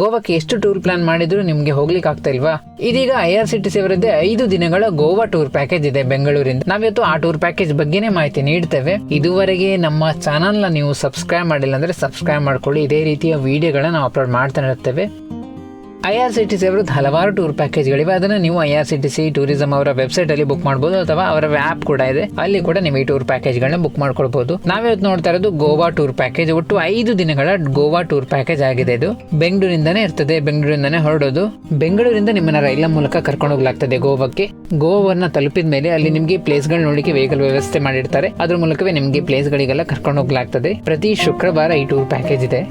ಗೋವಾಕ್ಕೆ ಎಷ್ಟು tour plan ಮಾಡಿದ್ರು ನಿಮ್ಗೆ ಹೋಗ್ಲಿಕ್ಕೆ ಆಗ್ತಾ ಇಲ್ವಾ? ಇದೀಗ I R C T C ಅವರದ್ದೇ ಐದು ದಿನಗಳ ಗೋವಾ ಟೂರ್ ಪ್ಯಾಕೇಜ್ ಇದೆ ಬೆಂಗಳೂರಿಂದ. ನಾವಿವತ್ತು ಆ ಟೂರ್ ಪ್ಯಾಕೇಜ್ ಬಗ್ಗೆನೇ ಮಾಹಿತಿ ನೀಡ್ತೇವೆ. ಇದುವರೆಗೆ ನಮ್ಮ ಚಾನಲ್ನ ನೀವು ಸಬ್ಸ್ಕ್ರೈಬ್ ಮಾಡಿಲ್ಲ ಅಂದ್ರೆ ಸಬ್ಸ್ಕ್ರೈಬ್ ಮಾಡ್ಕೊಳ್ಳಿ. ಇದೇ ರೀತಿಯ ವಿಡಿಯೋಗಳನ್ನ ನಾವು ಅಪ್ಲೋಡ್ ಮಾಡ್ತಾ ಇರ್ತೇವೆ. I R C T C ಅವರದ್ದು ಹಲವಾರು ಟೂರ್ ಪ್ಯಾಕೇಜ್ಗಳಿವೆ. ಅದನ್ನು ನೀವು I R C T C, tourism ಅವರ ವೆಬ್ಸೈಟ್ ಅಲ್ಲಿ ಬುಕ್ ಮಾಡಬಹುದು ಅಥವಾ ಅವರ ಆ್ಯಪ್ ಕೂಡ ಇದೆ. ಅಲ್ಲಿ ಕೂಡ ನೀವು ಈ ಟೂರ್ ಪ್ಯಾಕೇಜ್ಗಳನ್ನ ಬುಕ್ ಮಾಡ್ಕೊಳ್ಬಹುದು ನಾವಿವತ್ತು ನೋಡ್ತಾ ಇರೋದು ಗೋವಾ ಟೂರ್ ಪ್ಯಾಕೇಜ್. ಒಟ್ಟು ಐದು ದಿನಗಳ ಗೋವಾ ಟೂರ್ ಪ್ಯಾಕೇಜ್ ಆಗಿದೆ ಇದು. ಬೆಂಗಳೂರಿಂದನೇ ಇರ್ತದೆ, ಬೆಂಗಳೂರಿಂದನೇ ಹೊರಡೋದು. ಬೆಂಗಳೂರಿಂದ ನಿಮ್ಮನ್ನ ರೈಲ ಮೂಲಕ ಕರ್ಕೊಂಡು ಹೋಗ್ಲಾಗ್ತದೆ ಗೋವಾಕ್ಕೆ. ಗೋವಾವನ್ನ ತಲುಪಿದ ಮೇಲೆ ಅಲ್ಲಿ ನಿಮಗೆ ಪ್ಲೇಸ್ಗಳು ನೋಡಲಿಕ್ಕೆ ವೆಹಿಕಲ್ ವ್ಯವಸ್ಥೆ ಮಾಡಿರ್ತಾರೆ. ಅದ್ರ ಮೂಲಕವೇ ನಿಮಗೆ ಪ್ಲೇಸ್ಗಳಿಗೆಲ್ಲ ಕರ್ಕೊಂಡು ಹೋಗ್ಲಾಗ್ತದೆ. ಪ್ರತಿ ಶುಕ್ರವಾರ ಈ ಟೂರ್ ಪ್ಯಾಕೇಜ್ ಇದೆ.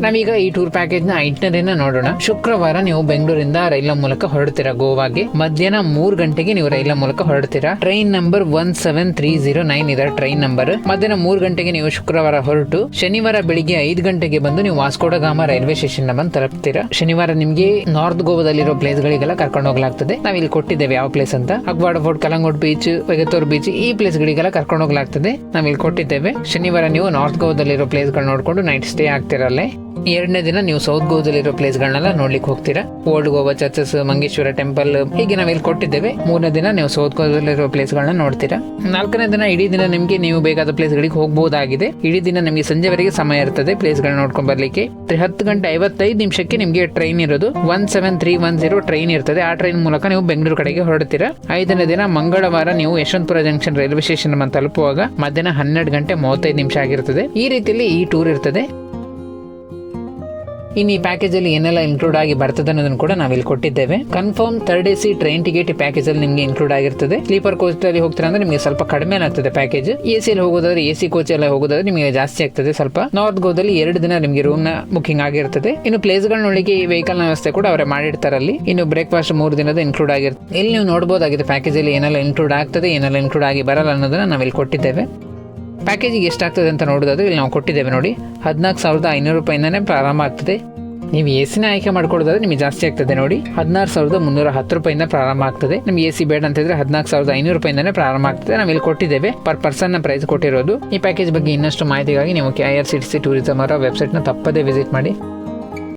ನಾವೀಗ ಈ ಟೂರ್ ಪ್ಯಾಕೇಜ್ನ ಐಟ್ನರಿನ ನೋಡೋಣ. ಶುಕ್ರವಾರ ನೀವು ಬೆಂಗಳೂರಿಂದ ರೈಲ ಮೂಲಕ ಹೊರಡ್ತೀರಾ? ಗೋವಾಗೆ? ಮಧ್ಯಾಹ್ನ ಮೂರ್ ಗಂಟೆಗೆ ನೀವು ರೈಲ ಮೂಲಕ ಹೊರಡ್ತೀರಾ? Train number one seven three zero nine ಇದೆ ಟ್ರೈನ್ ನಂಬರ್ ಮಧ್ಯಾಹ್ನ ಮೂರ್ ಗಂಟೆಗೆ ನೀವು ಶುಕ್ರವಾರ ಹೊರಟು, ಶನಿವಾರ ಬೆಳಿಗ್ಗೆ ಐದು ಗಂಟೆಗೆ ಬಂದು ನೀವು ವಾಸ್ಕೋಡಗಾಮ ರೈಲ್ವೆ ಸ್ಟೇಷನ್ನ ಬಂದು ತಲುಪ್ತೀರಾ? ಶನಿವಾರ ನಿಮ್ಗೆ ನಾರ್ತ್ ಗೋವಾದಲ್ಲಿರೋ ಪ್ಲೇಸ್ ಗಳಿಗೆಲ್ಲ ಕರ್ಕೊಂಡು ಹೋಗ್ಲಾಗ್ತದೆ. ನಾವ್ ಇಲ್ಲಿ ಕೊಟ್ಟಿದ್ದೇವೆ ಯಾವ ಪ್ಲೇಸ್ ಅಂತ. Aguada fort Calangute beach Vagator beach ಈ ಪ್ಲೇಸ್ ಗಳಿಗೆಲ್ಲ ಕರ್ಕೊಂಡು ಹೋಗ್ಲಾಗ್ತದೆ. ನಾವ್ ಇಲ್ಲಿ ಕೊಟ್ಟಿದ್ದೇವೆ. ಶನಿವಾರ ನೀವು ನಾರ್ತ್ ಗೋವಾದಲ್ಲಿರೋ ಪ್ಲೇಸ್ಗಳು ನೋಡ್ಕೊಂಡು ನೈಟ್ ಸ್ಟೇ ಆಗ್ತಿರಲ್ಲೇ? ಎರಡನೇ ದಿನ ನೀವು ಸೌತ್ ಪ್ಲೇಸ್ ಗಳನ್ನೆಲ್ಲ ನೋಡ್ಲಿಕ್ಕೆ ಹೋಗ್ತೀರಾ? Old Goa churches, Mangeshwara temple, ಹೀಗೆ ನಾವು ಇಲ್ಲಿ ಕೊಟ್ಟಿದ್ದೇವೆ. ಮೂರನೇ ದಿನ ನೀವು ಸೌತ್ ಪ್ಲೇಸ್ ಗಳನ್ನ ನೋಡ್ತೀರಾ? ನಾಲ್ಕನೇ ದಿನ ಇಡೀ ದಿನ ನಿಮಗೆ ನೀವು ಬೇಕಾದ ಪ್ಲೇಸ್ ಗಳಿಗೆ ಹೋಗಬಹುದಾಗಿದೆ ಇಡೀ ದಿನ ನಿಮಗೆ ಸಂಜೆವರೆಗೆ ಸಮಯ ಇರ್ತದೆ ಪ್ಲೇಸ್ ಗಳನ್ನ ನೋಡ್ಕೊಂಡ್ ಬರ್ಲಿಕ್ಕೆ. ಹತ್ತು ಗಂಟೆ ಐವತ್ತೈದು ನಿಮಿಷಕ್ಕೆ ನಿಮಗೆ ಟ್ರೈನ್ ಇರೋದು. One seven three one zero train ಇರ್ತದೆ. ಆ ಟ್ರೈನ್ ಮೂಲಕ ನೀವು ಬೆಂಗಳೂರು ಕಡೆಗೆ ಹೊರಡ್ತೀರಾ? ಐದನೇ ದಿನ ಮಂಗಳವಾರ ನೀವು ಯಶವಂತಪುರ ಜಂಕ್ಷನ್ ರೈಲ್ವೆ ಸ್ಟೇಷನ್ ತಲುಪುವಾಗ ಮಧ್ಯಾಹ್ನ ಹನ್ನೆರಡು ಗಂಟೆ ಮೂವತ್ತೈದು ನಿಮಿಷ ಆಗಿರ್ತದೆ. ಈ ರೀತಿಯಲ್ಲಿ ಈ ಟೂರ್ ಇರ್ತದೆ. ಇನ್ನು ಈ ಪ್ಯಾಕೇಜ್ ಅಲ್ಲಿ ಏನೆಲ್ಲ ಇನ್ಕ್ಲೂಡ್ ಆಗಿ ಬರ್ತದೆ ಅನ್ನೋದನ್ನು ಕೂಡ ನಾವು ಇಲ್ಲಿ ಕೊಟ್ಟಿದ್ದೇವೆ. Confirm third A C train ticket ಈ ಪ್ಯಾಕೇಜ್ ಅಲ್ಲಿ ನಿಮಗೆ ಇನ್ಕ್ಲೂಡ್ ಆಗಿರ್ತದೆ. ಸ್ಲೀಪರ್ ಕೋಚ್ ಅಲ್ಲಿ ಹೋಗ್ತೀರಾ ಅಂದ್ರೆ ನಿಮಗೆ ಸ್ವಲ್ಪ ಕಡಿಮೆ ಆಗ್ತದೆ ಪ್ಯಾಕೇಜ್ ಎ ಸಿ ಅಲ್ಲಿ ಹೋಗೋದಾದ್ರೆ ಎ ಸಿ ಕೋಚ್ ಎಲ್ಲ ಹೋಗೋದಾದ್ರೆ ನಿಮಗೆ ಜಾಸ್ತಿ ಆಗ್ತದೆ ಸ್ವಲ್ಪ. ನಾರ್ತ್ ಗೋದಲ್ಲಿ ಎರಡು ದಿನ ನಿಮಗೆ ರೂಮ್ನ ಬುಕಿಂಗ್ ಆಗಿರ್ತದೆ. ಇನ್ನು ಪ್ಲೇಸ್ಗಳ ನೋಡಲಿಕ್ಕೆ ಈ ವೆಹಿಕಲ್ನ ವ್ಯವಸ್ಥೆ ಕೂಡ ಅವರೇ ಮಾಡಿರ್ತಾರೆ ಅಲ್ಲಿ. ಇನ್ನು ಬ್ರೇಕ್ಫಾಸ್ಟ್ ಮೂರು ದಿನದ ಇನ್ಕ್ಲೂಡ್ ಆಗಿರ್ತದೆ. ಇಲ್ಲಿ ನೀವು ನೋಡಬಹುದಾಗಿದೆ ಪ್ಯಾಕೇಜ್ ಅಲ್ಲಿ ಏನೆಲ್ಲ ಇನ್ಕ್ಲೂಡ್ ಆಗ್ತದೆ, ಏನೆಲ್ಲ ಇನ್ಕ್ಲೂಡ್ ಆಗಿ ಬರಲ್ಲ ಅನ್ನೋದನ್ನ ನಾವು ಇಲ್ಲಿ ಕೊಟ್ಟಿದ್ದೇವೆ ಪ್ಯಾಕೇಜಿಗೆ ಎಷ್ಟಾಗ್ತದೆ ಅಂತ ನೋಡೋದಾದ್ರೆ ಇಲ್ಲಿ ನಾವು ಕೊಟ್ಟಿದ್ದೇವೆ ನೋಡಿ. ಹದಿನಾಲ್ಕು ಸಾವಿರದ ಐನೂರು ರೂಪಾಯಿಂದನೇ ಪ್ರಾರಂಭ ಆಗ್ತದೆ. ನೀವು ಎ ಸಿನ ಆಯ್ಕೆ ಮಾಡ್ಕೊಳ್ಳೋದಾದ್ರೆ ನಿಮಗೆ ಜಾಸ್ತಿ ಆಗ್ತದೆ ನೋಡಿ. ಹದಿನಾರು ಸಾವಿರದ ಮುನ್ನೂರ ಹತ್ತು ರೂಪಾಯಿಂದ ಪ್ರಾರಂಭ ಆಗ್ತದೆ. ನಿಮ್ಗೆ ಎ ಸಿ ಬೇಡ ಅಂತಿದ್ರೆ ಹದಿನಾಲ್ಕು ಸಾವಿರದ ಐನೂರು ರೂಪಾಯಿಂದಾನೆ ಪ್ರಾರಂಭ ಆಗ್ತದೆ. ನಾವು ಇಲ್ಲಿ ಕೊಟ್ಟಿದ್ದೇವೆ. ಪರ್ ಪರ್ಸನ್ನ ಪ್ರೈಸ್ ಕೊಟ್ಟಿರೋದು. ಈ ಪ್ಯಾಕೇಜ್ ಬಗ್ಗೆ ಇನ್ನಷ್ಟು ಮಾಹಿತಿಗಾಗಿ ನೀವು K R C C tourism ಅವರ ವೆಬ್ಸೈಟ್ನ ತಪ್ಪದೇ ವಿಸಿಟ್ ಮಾಡಿ.